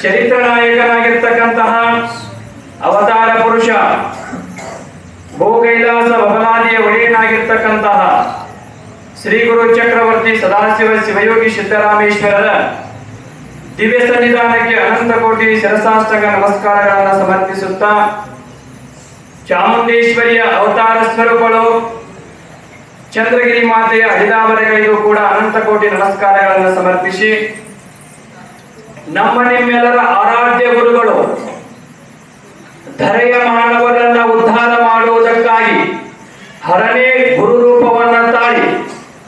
ಚರಿತ್ರ ನಾಯಕನಾಗಿರ್ತಕ್ಕಂತಹ ಅವತಾರ ಪುರುಷ ಭೂಕೈಲಾಸ ಬಬಲಾದಿಯ ಒಡೆಯನಾಗಿರ್ತಕ್ಕಂತಹ ಶ್ರೀ ಗುರು ಚಕ್ರವರ್ತಿ ಸದಾಶಿವ ಶಿವಯೋಗಿ ಸಿದ್ದರಾಮೇಶ್ವರರ ದಿವ್ಯ ಸನ್ನಿಧಾನಕ್ಕೆ ಅನಂತ ಕೋಟಿ ಶಿರಸಾಷ್ಟಕ ನಮಸ್ಕಾರಗಳನ್ನು ಸಮರ್ಪಿಸುತ್ತಾ ಚಾಮುಂಡೇಶ್ವರಿಯ ಅವತಾರ ಸ್ವರೂಪಗಳು ಚಂದ್ರಗಿರಿ ಮಾತೆಯ ಹರಿದಾವರೆಗಳಿಗೂ ಕೂಡ ಅನಂತ ಕೋಟಿ ನಮಸ್ಕಾರಗಳನ್ನು ಸಮರ್ಪಿಸಿ ನಮ್ಮ ನಿಮ್ಮೆಲ್ಲರ ಆರಾಧ್ಯ ಗುರುಗಳು, ಧರೆಯ ಮಾನವರನ್ನ ಉದ್ಧಾರ ಮಾಡುವುದಕ್ಕಾಗಿ ಹರನೇ ಗುರು ರೂಪವನ್ನ ತಾಳಿ,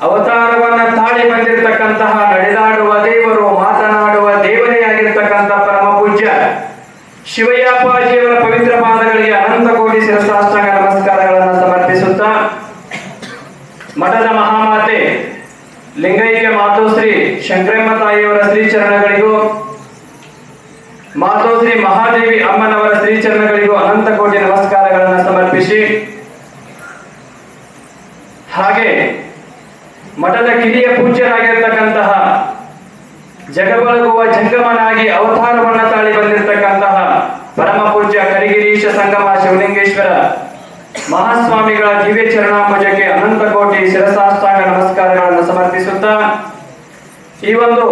ಅವತಾರವನ್ನ ತಾಳಿ ಬಂದಿರತಕ್ಕಂತಹ ನಡೆದಾಡುವ ದೇವರು, ಮಾತನಾಡುವ ದೇವರೇ ಆಗಿರ್ತಕ್ಕಂತಹ ಪರಮ ಪೂಜ್ಯ ಶಿವಯ್ಯಪ್ಪಾಜಿಯವರ ಪವಿತ್ರ ಪಾದಗಳಿಗೆ ಅನಂತ ಕೋಟಿ ಶಿರಸಾಷ್ಟಾಂಗ ನಮಸ್ಕಾರಗಳನ್ನು ಸಮರ್ಪಿಸುತ್ತಾ, ಮಠದ ಮಹಾಮಾತೆ, ಲಿಂಗೈಕ್ಯ ಮಾತೋಶ್ರೀ ಶಂಕರಮ್ಮ ತಾಯಿಯವರ ಶ್ರೀಚರಣಗಳು ಮಹಾದೇವಿ ಅಮ್ಮನವರ ಶ್ರೀಚರಣಗಳಿಗೂ ಅನಂತ ಕೋಟಿ ನಮಸ್ಕಾರಗಳನ್ನು ಸಮರ್ಪಿಸಿ ಹಾಗೆ ಮಠದ ಕಿರಿಯ ಪೂಜ್ಯರಾಗಿರ್ತಕ್ಕಂತಹ ಜಗಬಳಗುವ ಜಂಗಮನಾಗಿ ಅವತಾರವನ್ನ ತಾಳಿ ಬಂದಿರತಕ್ಕಂತಹ ಪರಮ ಪೂಜ್ಯ ಕರಿಗಿರೀಶ ಸಂಗಮ ಶಿವಲಿಂಗೇಶ್ವರ ಮಹಾಸ್ವಾಮಿಗಳ ದಿವ್ಯ ಚರಣಾಂಬುಜಕ್ಕೆ ಅನಂತ ಕೋಟಿ ಶಿರಸಾಷ್ಟಾಂಗ ನಮಸ್ಕಾರಗಳನ್ನು ಸಮರ್ಪಿಸುತ್ತಾ ಈ ಒಂದು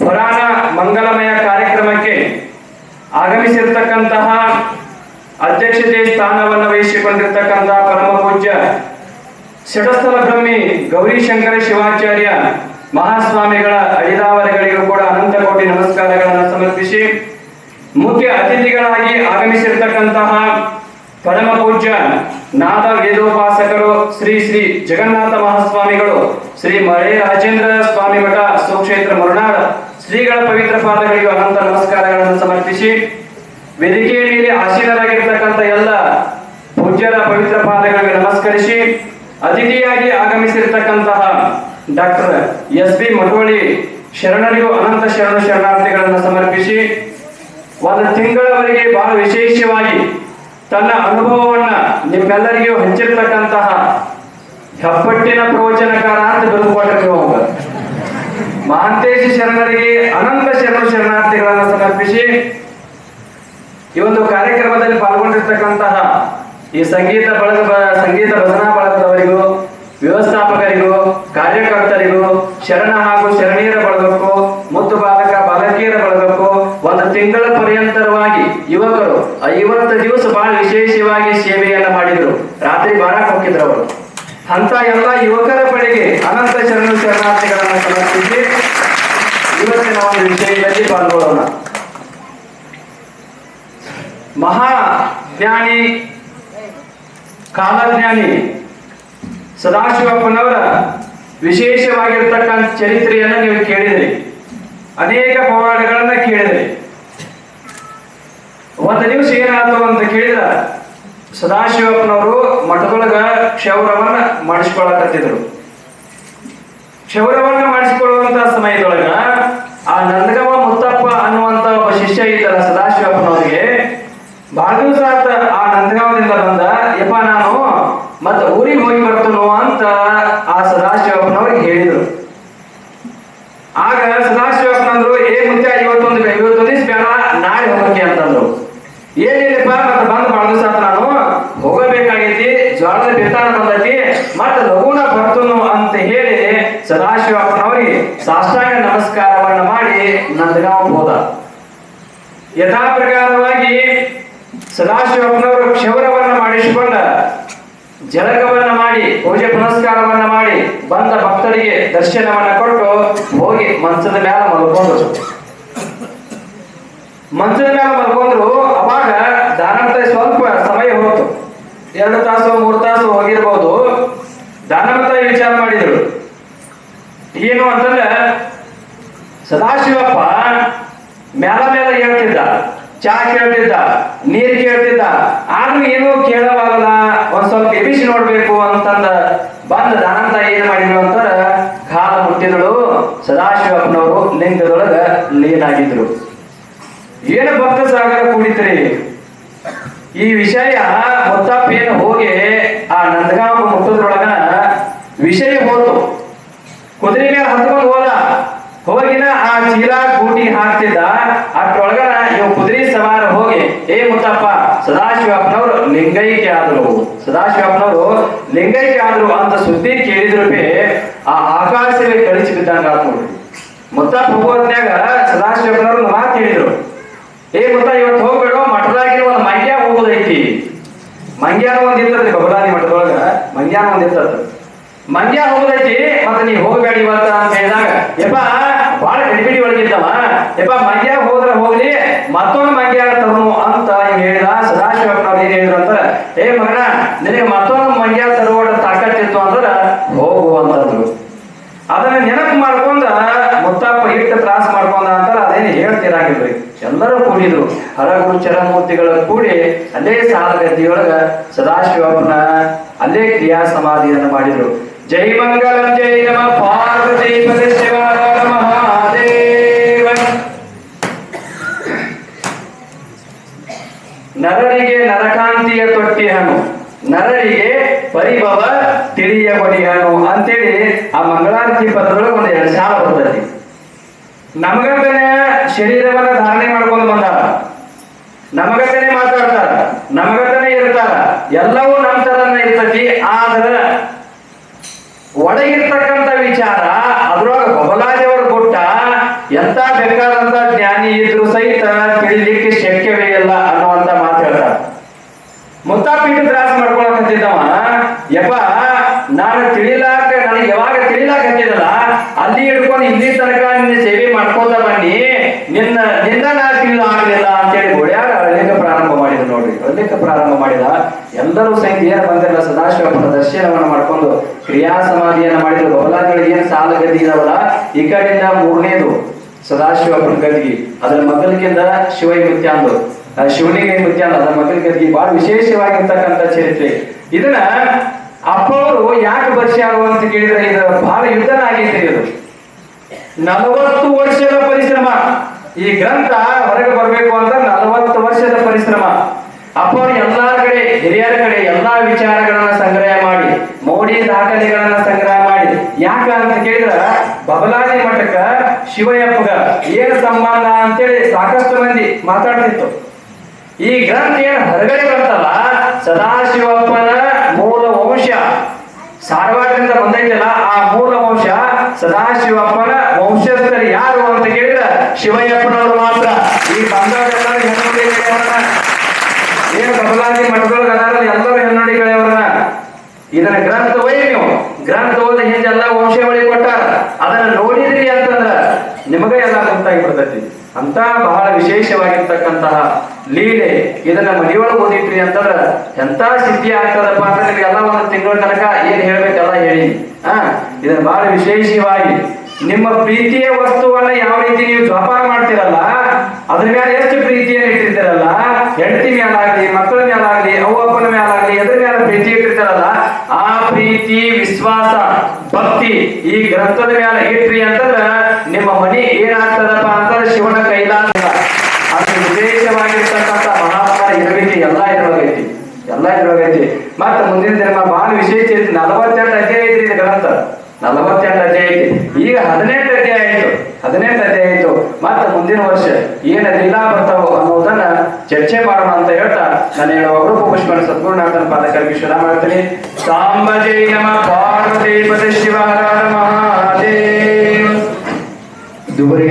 ಪುರಾಣ ಮಂಗಲಮಯ ಕಾರ್ಯಕ್ರಮಕ್ಕೆ ಆಗಮಿಸಿರ್ತಕ್ಕಂತಹ ಅಧ್ಯಕ್ಷತೆ ಸ್ಥಾನವನ್ನು ವಹಿಸಿಕೊಂಡಿರ್ತಕ್ಕಂತಹ ಪರಮ ಪೂಜ್ಯ ಷಡಸ್ಥಲ ಬ್ರಹ್ಮಿ ಗೌರಿಶಂಕರ ಶಿವಾಚಾರ್ಯ ಮಹಾಸ್ವಾಮಿಗಳ ಅಡಿದಾವರಗಳಿಗೂ ಕೂಡ ಅನಂತ ಕೋಟಿ ನಮಸ್ಕಾರಗಳನ್ನು ಸಮರ್ಪಿಸಿ ಮುಖ್ಯ ಅತಿಥಿಗಳಾಗಿ ಆಗಮಿಸಿರ್ತಕ್ಕಂತಹ ಪರಮ ಪೂಜ್ಯ ನಾದ ವೇದೋಪಾಸಕರು ಶ್ರೀ ಶ್ರೀ ಜಗನ್ನಾಥ ಮಹಾಸ್ವಾಮಿಗಳು ಶ್ರೀ ಮಳೆ ರಾಜೇಂದ್ರ ಸ್ವಾಮಿ ಮಠ ಸುಕ್ಷೇತ್ರ ಮರುನಾಡ ಶ್ರೀಗಳ ಪವಿತ್ರ ಪಾದಗಳಿಗೂ ಅನಂತ ನಮಸ್ಕಾರಗಳನ್ನು ಸಮರ್ಪಿಸಿ ವೇದಿಕೆಯ ಮೇಲೆ ಆಸೀನರಾಗಿರ್ತಕ್ಕಂಥ ಎಲ್ಲ ಪೂಜ್ಯರ ಪವಿತ್ರ ಪಾದಗಳಿಗೆ ನಮಸ್ಕರಿಸಿ ಅತಿಥಿಯಾಗಿ ಆಗಮಿಸಿರ್ತಕ್ಕಂತಹ ಡಾಕ್ಟರ್ ಎಸ್ ಬಿ ಮಠೋಳಿ ಶರಣರಿಗೂ ಅನಂತ ಶರಣ ಶರಣಾರ್ಥಿಗಳನ್ನು ಸಮರ್ಪಿಸಿ, ಒಂದು ತಿಂಗಳವರೆಗೆ ಬಹಳ ವಿಶೇಷವಾಗಿ ತನ್ನ ಅನುಭವವನ್ನ ನಿಮ್ಮೆಲ್ಲರಿಗೂ ಹಂಚಿರ್ತಕ್ಕಂತಹ ಹೆಪ್ಪಟ್ಟಿನ ಪ್ರವಚನಕಾರ ಅಂತ ಹೋಗ ಮಹಾಂತೇಶ ಶರಣರಿಗೆ ಅನಂತ ಶರಣ ಶರಣಾರ್ಥಿಗಳನ್ನು ಸಮರ್ಪಿಸಿ, ಈ ಒಂದು ಕಾರ್ಯಕ್ರಮದಲ್ಲಿ ಪಾಲ್ಗೊಂಡಿರ್ತಕ್ಕಂತಹ ಈ ಸಂಗೀತ ಬಳಕ ಬ- ಸಂಗೀತ ರಚನಾ ಬಳಗದವರಿಗೂ ವ್ಯವಸ್ಥಾಪಕರಿಗೂ, ಕಾರ್ಯಕರ್ತರಿಗೂ ಶರಣ ಹಾಗೂ ಶರಣೀಯರ ಬಳಗಕ್ಕೂ, ಮುತ್ತು ಬಾಲಕ ಬಾಲಕಿಯರ ಬಳಗಕ್ಕೂ ಒಂದು ತಿಂಗಳ ಪರ್ಯಂತರವಾಗಿ ಯುವಕರು ಐವತ್ತು ದಿವಸ ಬಹಳ ವಿಶೇಷವಾಗಿ ಸೇವೆಯನ್ನ ಮಾಡಿದ್ರು. ರಾತ್ರಿ ಬಾರ ಹೋಗಿದ್ರು ಅವರು. ಅಂತ ಎಲ್ಲ ಯುವಕರ ಬಳಿಗೆ ಅನಂತ ಶರಣ ಶರಣಾರ್ಥಿಗಳನ್ನು ಸಮರ್ಪಿಸಿ ಇವತ್ತಿನ ಒಂದು ವಿಷಯದಲ್ಲಿ ಪಾಲ್ಗೊಳ್ಳೋಣ. ಮಹಾ ಜ್ಞಾನಿ ಕಾಲಜ್ಞಾನಿ ಸದಾಶಿವಪ್ಪನವರ ವಿಶೇಷವಾಗಿರ್ತಕ್ಕಂಥ ಚರಿತ್ರೆಯನ್ನು ನೀವು ಕೇಳಿದಿರಿ. ಅನೇಕ ಪವಾಡಗಳನ್ನ ಕೇಳಿದಿರಿ. ಒಂದು ದಿವಸ ಏನಾಯ್ತು ಅಂತ ಕೇಳಿದ ಸದಾಶಿವಪ್ಪನವರು ಮಠದೊಳಗ ಕ್ಷೌರವನ್ನ ಮಾಡಿಸ್ಕೊಳಕತ್ತಿದ್ರು. ಕ್ಷೌರವನ್ನ ಮಾಡಿಸಿಕೊಳ್ಳುವಂತ ಸಮಯದೊಳಗ ಆ ನಂದಗವ ಮುತ್ತಪ್ಪ ಅನ್ನುವಂತ ಒಬ್ಬ ಶಿಷ್ಯ ಸದಾಶಿವಪ್ಪನವರಿಗೆ ಬಹಳ ದಿವಸ ಆತ ಆ ನಂದಗಾವದಿಂದ ಬಂದ ಯಪ್ಪ ನಾನು ಮತ್ತೆ ಊರಿಗೆ ಹೋಗಿ ಬರ್ತನು ಅಂತ ಆ ಸದಾಶಿವಪ್ಪನವ್ರಿಗೆ ಹೇಳಿದರು. ಆಗ ಸದಾಶಿವಪ್ಪನಂದ್ರು ಏ ಮುಂಚೆ ಇವತ್ತೊಂದು ಇವತ್ತೊಂದು ದಿವಸ ಬೇಡ, ನಾಳೆ ಹೋಗಕ್ಕೆ ಅಂತಂದ್ರು. ಏನಿಲ್ಲಪ್ಪ, ಮತ್ತೆ ಬಂದು ಬಹಳ ದಿವಸ ನಾನು. ಹೋಗಬೇಕಾಗೈತಿ, ಜ್ವಾಳದ ಬಿತ್ತಾನ ಬಂದೈತಿ, ಮತ್ತೆ ಲಘುನ ಬರ್ತನು ಅಂತ ಹೇಳಿ ಸದಾಶಿವಪ್ಪನವರಿಗೆ ಸಾಷ್ಟಾಂಗ ನಮಸ್ಕಾರವನ್ನ ಮಾಡಿ ನಂದಗಾಂವ್ ಹೋದ. ಯಥಾ ಪ್ರಕಾರವಾಗಿ ಸದಾಶಿವಪ್ಪನವರು ಕ್ಷೌರವನ್ನ ಮಾಡಿಸಿಕೊಂಡ ಜಳಕವನ್ನ ಮಾಡಿ, ಪೂಜೆ ಪುನಸ್ಕಾರವನ್ನ ಮಾಡಿ, ಬಂದ ಭಕ್ತರಿಗೆ ದರ್ಶನವನ್ನ ಕೊಟ್ಟು ಹೋಗಿ ಮಂಚದ ಮೇಲೆ ಮಲ್ಕೊಂಡ್ರು. ಮಂಚದ ಮೇಲೆ ಮಲ್ಕೊಂಡ್ರು, ಅವಾಗ ದಾನಂತ ಸ್ವಲ್ಪ ಸಮಯ ಹೋಯ್ತು. ಎರಡು ತಾಸು, ಮೂರು ತಾಸು ಹೋಗಿರ್ಬೋದು. ದಾನಂತ ವಿಚಾರ ಮಾಡಿದ್ರು. ಏನು ಅಂತಂದ್ರೆ, ಸದಾಶಿವಪ್ಪ ಮೇಲ ಮೇಲೆ ಹೇಳ್ತಿದ್ದ ಚಾ ಕೇಳ್ತಿದ್ದ, ನೀರ್ ಕೇಳ್ತಿದ್ದ. ಆದ್ರೂ ಏನೂ ಕೇಳವಾಗಲ್ಲ, ಒಂದ್ ಸ್ವಲ್ಪ ಎಬಿಸಿ ನೋಡ್ಬೇಕು ಅಂತಂದ ಬಂದ ದಾನಂತ ಏನ್ ಮಾಡಿದ್ರು ಅಂತಾರ ಕಾಲ ಮುಟ್ಟಿದಳು, ಸದಾಶಿವಪ್ಪನವರು ಲಿಂಗದೊಳಗ ಲೀನಾಗಿದ್ರು. ಏನು ಭಕ್ತ ಸಾಗರ ಕೂಡಿತ್ರಿ ಈ ವಿಷಯ ಮುತ್ತಪ್ಪ ಏನು ಹೋಗಿ ಆ ನಂದಗಾಮ ಮುಟ್ಟದ್ರೊಳಗ ವಿಷಯ ಹೋತು. ಕುದುರೆ ಮೇಲೆ ಹತ್ಕೊಂಡು ಹೋದ. ಹೋಗಿನ ಆ ಚೀಲ ಕೂಟಿ ಹಾಕ್ತಿದ್ದ, ಅಷ್ಟೊಳಗ ಇವ್ ಕುದುರೆ ಸವಾರ ಹೋಗಿ, ಏ ಮುತ್ತಪ್ಪ, ಸದಾಶಿವಪ್ಪನವರು ಲಿಂಗೈಕ್ಯ ಆದ್ರು. ಸದಾಶಿವಪ್ಪನವರು ಲಿಂಗೈಕ್ಯ ಆದ್ರು ಅಂತ ಸುದ್ದಿ ಕೇಳಿದ್ರು ಆ ಆಕಾಶವೇ ಕಳಿಸಿ ಬಿದ್ದಂಗ ಮುತ್ತಪ್ಪ ಹೋಗೋದ್ನ್ಯಾಗ ಸದಾಶಿವಪ್ಪನವರು ಮಾತು ಹೇಳಿದ್ರು. ಏ ಮುತ್ತ, ಇವತ್ತು ಹೋಗ್ಬೇಡ, ಮಠದಾಗಿರೋ ಒಂದು ಮಂಗ್ಯ ಹೋಗೋದೈತಿ. ಮಂಗ್ಯಾನ ಒಂದ್ ಬಬಲಾದಿ ಮಠದೊಳಗ ಮಂಗ್ಯಾನ ಒಂದ್ ಇರ್ತದ ಮಂಗ್ಯ ಹೋಗೋದೈತಿ, ಮತ್ತೆ ನೀ ಹೋಗ್ಬೇಡ ಇವತ್ತ ಅಂತ ಹೇಳಿದಾಗ, ಯಪ್ಪ ಬಾಳ ಗಡಿಬಿಡಿ ಒಳಗಿದ್ದವ ಯಪ್ಪ ಮಂಗ್ಯ ಹೋದ್ರ ಹೋಗ್ಲಿ, ಮತ್ತೊಂದು ಮಂಗ್ಯ ತರುನು ಅಂತ ಹಿಂಗ್ ಹೇಳಿದ ಸದಾಶಿವಪ್ಪನವ್ರು ಏನ್ ಹೇಳಿದ್ರು ಅಂದ್ರ, ಏ ಮಗನ, ನಿನಗೆ ಮತ್ತೊಂದು ಮಂಗ್ಯ ತರುವಡ ತಾಕತ್ತಿತ್ತು ಅಂದ್ರ ಹೋಗು ಅಂತಂದ್ರು. ಅದನ್ನ ನೆನಪು ಮಾಡ್ಕೊಂಡ ಮುತ್ತಪ್ಪ ಇಟ್ಟು ತ್ರಾಸ ಮಾಡ್ಕೊಂಡ ಅಂತಾರ, ಅದೇನು ಹೇಳ್ತಿರಾಗಿಲ್ರಿ ಎಲ್ಲರೂ ಕೂಡಿದ್ರು. ಹರಗುರು ಚರಮೂರ್ತಿಗಳ ಕೂಡಿ ಅಲ್ಲೇ ಸಾಲಗದ್ದಿಯೊಳಗ ಸದಾಶಿವಪ್ಪನ ಅಲ್ಲೇ ಕ್ರಿಯಾ ಸಮಾಧಿಯನ್ನು ಮಾಡಿದ್ರು. ಜೈ ಮಂಗಲಂ, ಜೈ ನಮ. ಪಾರ್ವತಿ ತಿಳಿಯ ಕೊಡಿ ಹಣ್ಣು ಅಂತೇಳಿ ಆ ಮಂಗಳಾರತಿ ಪದದೊಳಗೆ ಒಂದು ಎರಡು ಸಾಲ ಬರ್ತೈತಿ. ನಮಗಂತಾನೆ ಶರೀರವನ್ನ ಧಾರಣೆ ಮಾಡ್ಕೊಂಡು ಬಂದಾರ. ನಮಗಂತಾನೆ ಮಾತಾಡ್ತಾರ. ನಮಗಂತಾನೆ ಇರ್ತಾರ. ಎಲ್ಲವೂ ನಮ್ಮ ತರನ ಇರ್ತತಿ. ಆದ್ರ ಒಳಗಿರ್ತಕ್ಕಂಥ ವಿಚಾರ, ಅದ್ರೊಳಗ ಬಬಲಾಜವರು ಕೊಟ್ಟ ಎಂತ ಬೇಕಾದಂತ ಜ್ಞಾನಿ ಇದ್ರು ಸಹಿತ ತಿಳಿಲಿಕ್ಕೆ ಶಕ್ಯವೇ ಇಲ್ಲ ಅನ್ನುವಂತ ಮಾತು ಮುತ್ತಾಪಿಟ್ಟು ಮುತ್ತಾಪೀಠ ತ್ರಾಸ ಮಾಡ್ಕೊಳಕತ್ತಿದ್ದವ. ಯಪ್ಪ ನಾನು ತಿಳಿಲಾಕ ನನಗೆ ಯಾವಾಗ ತಿಳಿಲಾಕ ಹತ್ತಿದಲ್ಲ ಅಲ್ಲಿ ಹಿಡ್ಕೊಂಡು ಇಲ್ಲಿ ತನಕ ನಿನ್ನ ಸೇವೆ ಮಾಡ್ಕೋತ ಬನ್ನಿ ನಿನ್ನ ನಿನ್ನ ನಾ ತಿಳಿದು ಆಗಲಿಲ್ಲ ಅಂತೇಳಿ ಗೊಡ್ಯಾಗ ಅಳಲಿಕ್ಕೆ ಪ್ರಾರಂಭ ಮಾಡಿದ ನೋಡ್ರಿ. ಅಳಲಿಕ್ಕೆ ಪ್ರಾರಂಭ ಮಾಡಿದ ಎಲ್ಲರೂ ಸಂಖ್ಯೆ ಏನು ಬಂದಿಲ್ಲ ಸದಾಶಿವಪ್ಪನ ದರ್ಶನವನ್ನು ಮಾಡ್ಕೊಂಡು ಕ್ರಿಯಾ ಸಮಾಧಿಯನ್ನು ಮಾಡಿದ್ರು. ಬಬಲಾಗಳಿಗೆ ಏನು ಸಾಲ ಗದಿ ಇದಾವಲ್ಲ? ಈ ಕಡೆಯಿಂದ ಮೂರನೇದು ಸದಾಶಿವಪ್ಪನ ಗದಿಗೆ. ಅದರ ಮಗಲಿಕಿಂದ ಶಿವೈ ಮುತ್ಯಾಂದು. ಶಿವನಿಗೆ ಮುತ್ಯಾಂದ್. ಅದರ ಮಗನ ಗದಿಗೆ ಬಹಳ ವಿಶೇಷವಾಗಿರ್ತಕ್ಕಂಥ ಚರಿತ್ರೆ. ಇದನ್ನ ಅಪ್ಪವರು ಯಾಕೆ ಬರ್ಷಾರು ಅಂತ ಕೇಳಿದ್ರೆ ಇದು ಬಹಳ ಯುದ್ಧನ ಇದು. ನಲವತ್ತು ವರ್ಷದ ಪರಿಶ್ರಮ. ಈ ಗ್ರಂಥ ಹೊರಗೆ ಬರಬೇಕು ಅಂತ ನಲವತ್ತು ವರ್ಷದ ಪರಿಶ್ರಮ. ಅಪ್ಪವರು ಎಲ್ಲಾ ಕಡೆ, ಹಿರಿಯರ ಕಡೆ ಎಲ್ಲಾ ವಿಚಾರಗಳನ್ನ ಸಂಗ್ರಹ ಮಾಡಿ ಮೌಢ್ಯ ದಾಖಲೆಗಳನ್ನ ಸಂಗ್ರಹ ಮಾಡಿ. ಯಾಕ ಅಂತ ಕೇಳಿದ್ರ, ಬಬಲಾದಿ ಮಠಕ್ಕ ಶಿವಯಪ್ಪಗ ಏನ್ ಸಂಬಂಧ ಅಂತೇಳಿ ಸಾಕಷ್ಟು ಮಂದಿ ಮಾತಾಡ್ತಿತ್ತು. ಈ ಗ್ರಂಥ ಏನ್ ಹೊರಗಡೆ ಬರ್ತಲ್ಲ, ಸದಾಶಿವಪ್ಪನ ಮೂಲ ವಂಶ. ಸಾರವಾಡದಿಂದ ಬಂದೈತಲ್ಲ, ಆ ಮೂಲ ವಂಶ ಸದಾಶಿವಪ್ಪನ ವಂಶಸ್ಥರು ಯಾರು ಅಂತ ಕೇಳಿದ್ರೆ ಶಿವಯ್ಯಪ್ಪನವರು ಮಾತ್ರ. ಈ ಬಂದವರೆಲ್ಲರೂ ಹೆಣ್ಣುಡಿಗಳವರನ್ನ ಏನು ಬದಲಾಗಿ ಮಠದೊಳಗೆ ಎಲ್ಲರೂ ಹೆಣ್ಣುಡಿಗಳವರನ್ನ ಇದನ್ನ ಗ್ರಂಥ ಒಯ್ಯಿ ನೀವು. ಗ್ರಂಥ ಓದಿ ಹಿಂದೆಲ್ಲ ವಂಶಾವಳಿ ಕೊಟ್ಟಾರ ಅದನ್ನ ನೋಡಿದ್ರಿ ಅಂತಂದ್ರ ನಿಮಗೆ ಎಲ್ಲ ಗೊತ್ತಾಗಿ ಬಿಡ್ತೈತಿ ಅಂತ ಬಹಳ ವಿಶೇಷವಾಗಿರ್ತಕ್ಕಂತಹ ಲೀಲೆ ಇದನ್ನ ಮನೆಯೊಳಗೆ ಓದಿಟ್ರಿ ಅಂತಂದ್ರ ಎಂತ ಸಿದ್ಧಿ ಆಗ್ತದಪ್ಪ ಅಂತ ಎಲ್ಲ ಒಂದು ತಿಂಗಳ ತನಕ ಏನ್ ಹೇಳ್ಬೇಕೆಲ್ಲ ಹೇಳಿ. ಹಾ, ಇದನ್ನ ಬಹಳ ವಿಶೇಷವಾಗಿ ನಿಮ್ಮ ಪ್ರೀತಿಯ ವಸ್ತುವನ್ನ ಯಾವ ರೀತಿ ನೀವು ವ್ಯಾಪಾರ ಮಾಡ್ತಿರಲ್ಲ, ಅದ್ರ ಮೇಲೆ ಎಷ್ಟು ಪ್ರೀತಿಯನ್ನು ಇಟ್ಟಿರ್ತಿರಲ್ಲ, ಹೆಂಡತಿ ಮೇಲಾಗ್ಲಿ ಮಕ್ಕಳ ಮೇಲಾಗ್ಲಿ ಅವ್ವಪ್ಪನ ಮೇಲಾಗ್ಲಿ ಎದ್ರ ಮೇಲೆ ಪ್ರೀತಿ ಇಟ್ಟಿರ್ತಾರಲ್ಲ, ಆ ಪ್ರೀತಿ, ವಿಶ್ವಾಸ, ಭಕ್ತಿ ಈ ಗ್ರಂಥದ ಮೇಲೆ ಇಟ್ರಿ ಅಂತಂದ್ರ ನಿಮ್ಮ ಮನಿ ಏನಾಗ್ತದಪ್ಪ ಅಂತಂದ್ರೆ ಶಿವನ ಕೈಲಾಸ ಅದು ವಿಶೇಷವಾಗಿರ್ತಕ್ಕಂಥ ಮಹಾತ್ಮ ಇರಬೇಕು, ಎಲ್ಲಾ ಇರೋಗೈತಿ ಎಲ್ಲಾ ಇರೋಗೈತಿ ಮತ್ತೆ ಮುಂದಿನ ದಿನ ಬಹಳ ವಿಶೇಷ ಐತಿ ನಲವತ್ತೆರಡು ಅಧ್ಯಾಯ ಐತಿ ಗ್ರಂಥ. ನಲವತ್ತೆಂಟು ಅಧ್ಯಾಯ ಐತಿ? ಈಗ ಹದಿನೆಂಟು ಅಧ್ಯಾಯ ಆಯಿತು. ಹದಿನೆಂಟು ಅಧ್ಯಾಯ ಆಯಿತು. ಮತ್ತೆ ಮುಂದಿನ ವರ್ಷ ಏನ ಲೀಲಾ ಬರ್ತಾವೋ ಅನ್ನೋದನ್ನ ಚರ್ಚೆ ಮಾಡೋಣ ಅಂತ ಹೇಳ್ತಾ ನಾನು ಹೇಳೋ ಅಪರೂಪ ಪುಷ್ಪನ ಸದ್ಗುರುನಾಥನ ಪಾದಕರಿಗೆ ಶುರ ಮಾಡ್ತೀನಿ. ಸಾಂಬ ಜೈ ನಮ. ಪಾರ್ವತಿ ಪದ ಶಿವ ಮಹಾದೇವ್ ದುಬರಿ